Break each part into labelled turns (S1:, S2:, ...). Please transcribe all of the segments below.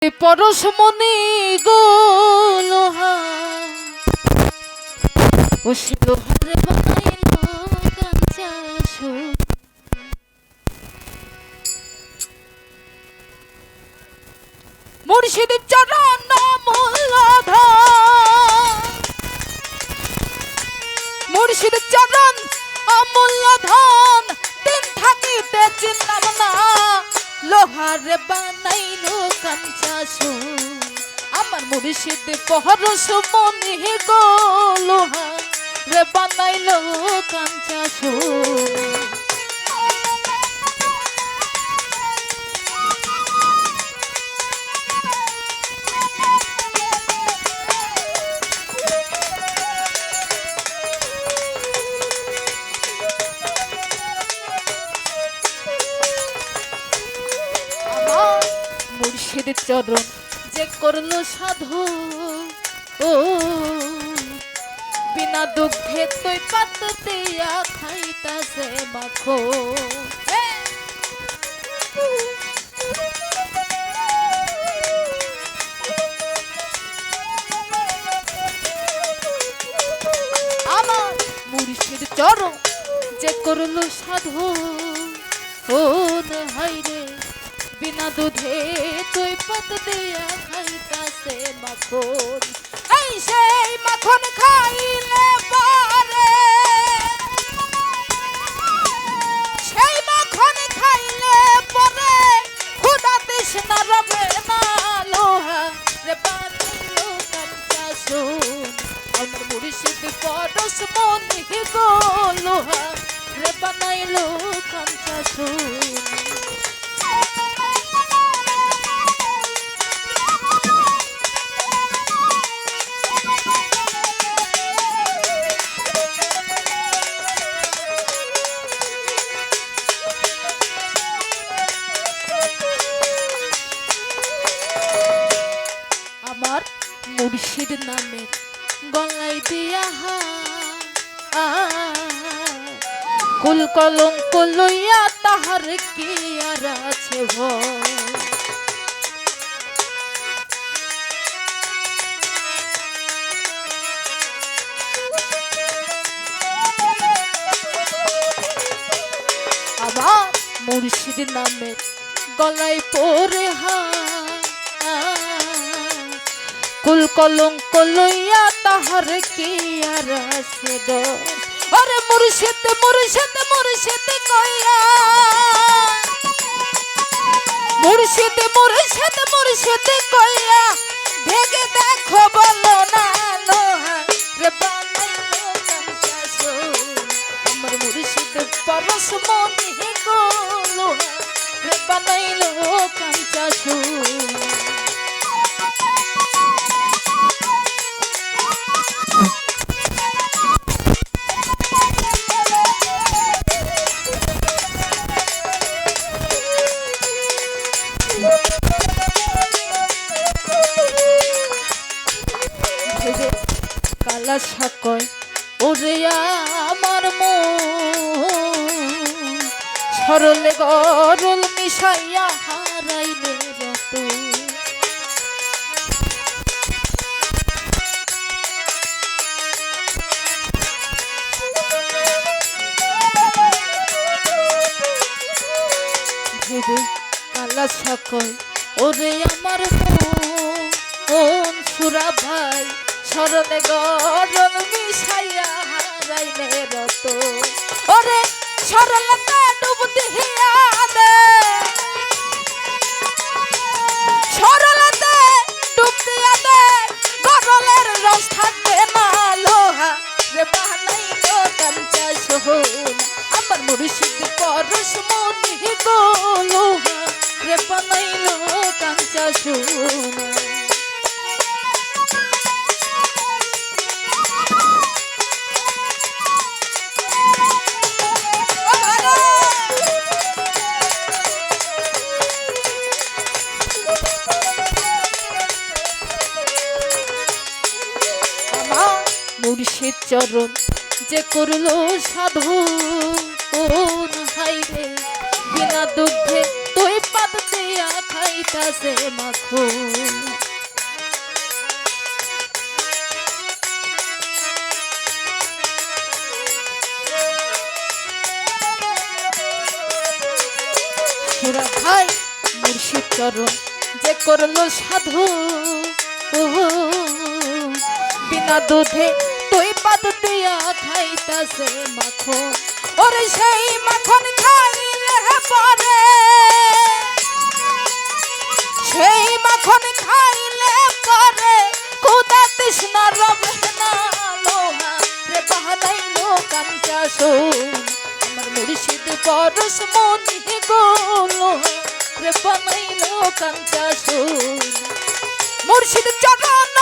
S1: পরশমণি গো লোহা। ও সে লোহারে বানাইল কাঞ্চা সুর। মুর্শিদ চরণ মুর্শিদ চরণ অমূল্য ধন। তিন থাকিতে না লোহারে বানাইলো কাঞ্চা। আমার মুর্শিদ পহরস মনে গো লোহার বানাইলো মুর্শিদ চরণ যে করল সাধু। ও, বিনা দুঃখে তুই পাত দিয়া খাইতাছে মাখো। আমার মুর্শিদ চরণ যে করল সাধু। ও হাই রে। বিনা দুধে তুই পত দিয়া খাইতাছে মাখন এই সেই মাখন খাইলে পারে সেই মাখন খাইলে পরে খুদা তৃষ্ণা রবে না লোহা রে বানিলো কাঞ্চা শুন আমার মুর্শিদ পরশ মনি গো লোহা রে বানাইলো কাঞ্চা শুন আমার মুর্শিদ নামের গলাই দিয়া হা। কুল কলঙ্ক লইয়া তাহার কি আর আছে আমার মুর্শিদ নামের গলায় পরে হা। কুল কলঙ্ক লইয়া তাহার কি আর আছে আরে মুর্শিদ মুর্শিদ মুর্শিদ কইয়া মুর্শিদ মুর্শিদ মুর্শিদ কইয়া ভেগে দেখো বলো না লোহা। রে। আমার মুর্শিদ পরশ মনি গো লোহা। রে বানাইলো কাঞ্চা কালা সাকয় ওরে আমার মন, সরলে গরল মিশাইয়া হারাইলে রত। ভেবে কালা সাকয় ওরে আমার মন সুরা ভাই। সরলে গরল মিশাইয়া হারাইলে রত ওরে সরলতা ডুব দিহিয়া দে। সরলতে ডুব দিয়া দে। গরলের রস থাকবে না লোহা। রে বানাইলো কাঞ্চা সোহন আমার মুর্শিদ পরশ মনি গো লোহা। রে বানাইলো কাঞ্চা সোনা মুর্শিদ চরণ। যে করল সাধু, কোন হাইরে? বিনা দুঃখে তুই পাত দিয়া খাই খাইতাছে মাখো ভাই মুর্শিদ চরণ। যে করল সাধু বিনা দুধে তুই পাত দিয়া খাইতাছে মাখন। ওরে সেই মাখন খাইলে পরে। সেই মাখন খাইলে পরে। কুদা তৃষ্ণা রবে না লোহা। রে বাহানাইলো কাঞ্চা শোন। আমার মুর্শিদ পরশ মনি গো রে বানাইলো কাঞ্চা শোন। মুর্শিদ চরণ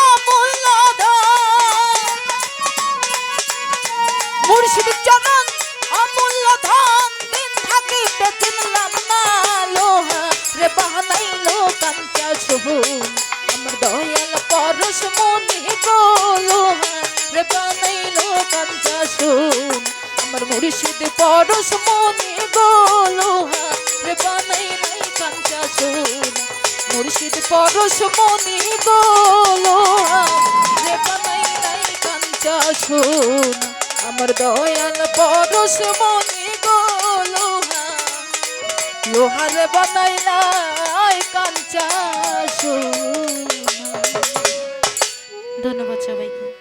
S1: মুর্শিদ পরশ মনি গো লোহা রে বানাইলাই কাঞ্চা সোহন মুর্শিদ পরশ মনি গো লোহা রে বানাইলাই কাঞ্চা সোহন আমার দয়াল পরশ মনি গো লোহা লোহারে বানাইলাই কাঞ্চা সোনা। ধন্যবাদ সবাইকে।